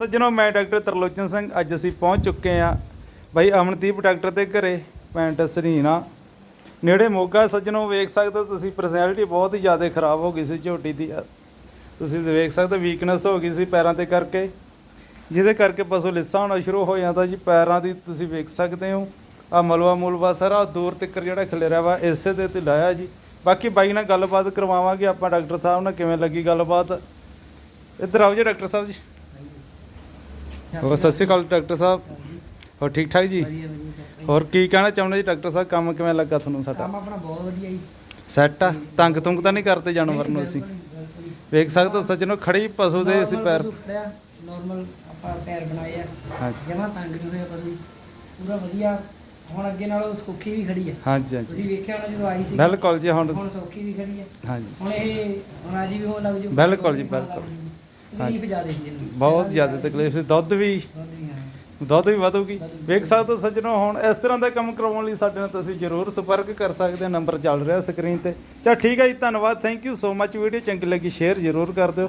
ਸੱਜਣੋ ਮੈਂ ਡਾਕਟਰ ਤਰਲੋਚਨ ਸਿੰਘ ਅੱਜ ਅਸੀਂ ਪਹੁੰਚ ਚੁੱਕੇ ਆ ਬਾਈ ਅਮਨਦੀਪ ਡਾਕਟਰ ਦੇ ਘਰੇ ਪੈਂਟ ਸਰੀਨਾ ਨੇੜੇ ਮੋਗਾ ਸੱਜਣੋ, ਵੇਖ ਸਕਦੇ ਹੋ ਤੁਸੀਂ ਪਰਸਨੈਲਿਟੀ ਬਹੁਤ ਹੀ ਜ਼ਿਆਦਾ ਖਰਾਬ ਹੋ ਗਈ ਸੀ ਝੋਟੀ ਦੀ। ਤੁਸੀਂ ਵੇਖ ਸਕਦੇ ਵੀਕਨੈਸ ਹੋ ਗਈ ਸੀ ਪੈਰਾਂ ਤੇ ਕਰਕੇ। ਜਿਹਦੇ ਕਰਕੇ ਪਸ਼ੂ ਲਿੱਸਾ ਹੋਣਾ ਸ਼ੁਰੂ ਹੋ ਜਾਂਦਾ ਜੀ। ਪੈਰਾਂ ਦੀ ਤੁਸੀਂ ਵੇਖ ਸਕਦੇ ਹੋ, ਆ ਮਲਵਾ ਮੁਲਵਾ ਸਾਰਾ ਦੂਰ ਤੱਕ ਜਿਹੜਾ ਖਿਲਰਿਆ ਵਾ, ਇਸੇ ਦੇ ਤੇ ਲਾਇਆ ਜੀ। ਬਾਕੀ ਬਾਈ ਨਾਲ ਗੱਲਬਾਤ ਕਰਵਾਵਾਂਗੇ ਆਪਾਂ, ਡਾਕਟਰ ਸਾਹਿਬ ਨਾਲ ਕਿਵੇਂ ਲੱਗੀ ਗੱਲਬਾਤ। ਇੱਧਰ ਆਓ ਜੀ, ਡਾਕਟਰ ਸਾਹਿਬ ਜੀ। ਹੋਰ ਸਤਿ ਸ਼੍ਰੀ ਅਕਾਲ ਡਾਕਟਰ ਸਾਹਿਬ। ਹੋਰ ਠੀਕ ਠਾਕ ਜੀ? ਵਧੀਆ ਵਧੀਆ sir। ਹੋਰ ਕੀ ਕਹਿਣਾ ਚਾਹੁੰਦੇ ਜੀ ਡਾਕਟਰ ਸਾਹਿਬ? ਕੰਮ ਕਿਵੇਂ ਲੱਗਾ ਤੁਹਾਨੂੰ ਸਾਡਾ? ਕੰਮ ਆਪਣਾ ਬਹੁਤ ਵਧੀਆ ਜੀ। ਸੈੱਟ ਆ? ਤੰਗ ਤੁੰਗ ਤਾਂ ਨਹੀਂ ਕਰਦੇ ਜਾਨਵਰ ਨੂੰ ਅਸੀਂ? ਵੇਖ ਸਕਦੇ ਹੋ ਸੱਜਣੋ ਖੜੀ ਪਸ਼ੂ ਦੇ ਅਸੀਂ ਪੈਰ। ਨਾਰਮਲ ਆਪਾਂ ਪੈਰ ਬਣਾਏ ਆ। ਹਾਂਜੀ। ਜਮਾ ਤੰਗ ਨਹੀਂ ਹੋਇਆ ਪਸ਼ੂ। ਪੂਰਾ ਵਧੀਆ। ਹੁਣ ਅੱਗੇ ਨਾਲੋਂ ਸੁੱਖੀ ਵੀ ਖੜੀ ਆ। ਹਾਂਜੀ ਹਾਂਜੀ। ਤੁਸੀਂ ਵੇਖਿਆ ਹੋਣਾ ਜਦੋਂ ਆਈ ਸੀ। ਬਿਲਕੁਲ ਜੀ ਹੁਣ ਹੁਣ ਸੌਖੀ ਵੀ ਖੜੀ ਆ। ਹਾਂਜੀ। ਹੁਣ ਇਹ ਰਾਜੀ ਵੀ ਹੋਣ ਲੱਗ ਜੂ। ਬਿਲਕੁਲ ਜੀ, ਬਿਲਕੁਲ। ਤਕਲੀਫ ਜ਼ਿਆਦਾ ਸੀ ਇਹਨੂੰ ਬਹੁਤ ਜ਼ਿਆਦਾ ਤਕਲੀਫ ਸੀ। ਦੁੱਧ ਵੀ ਦੁੱਧ ਵੀ ਵਧੂਗੀ। ਵੇਖ ਸਕਦੇ ਹੋ ਸੱਜਣੋ, ਹੁਣ ਇਸ ਤਰ੍ਹਾਂ ਦਾ ਕੰਮ ਕਰਵਾਉਣ ਲਈ ਸਾਡੇ ਨਾਲ ਤੁਸੀਂ ਜ਼ਰੂਰ ਸੰਪਰਕ ਕਰ ਸਕਦੇ ਹੋ। ਨੰਬਰ ਚੱਲ ਰਿਹਾ ਸਕਰੀਨ ਤੇ। ਚਲ ਠੀਕ ਹੈ ਜੀ, ਧੰਨਵਾਦ। Thank you so much video. ਚੰਗੀ ਲੱਗੀ ਸ਼ੇਅਰ ਜ਼ਰੂਰ ਕਰ ਦਿਓ।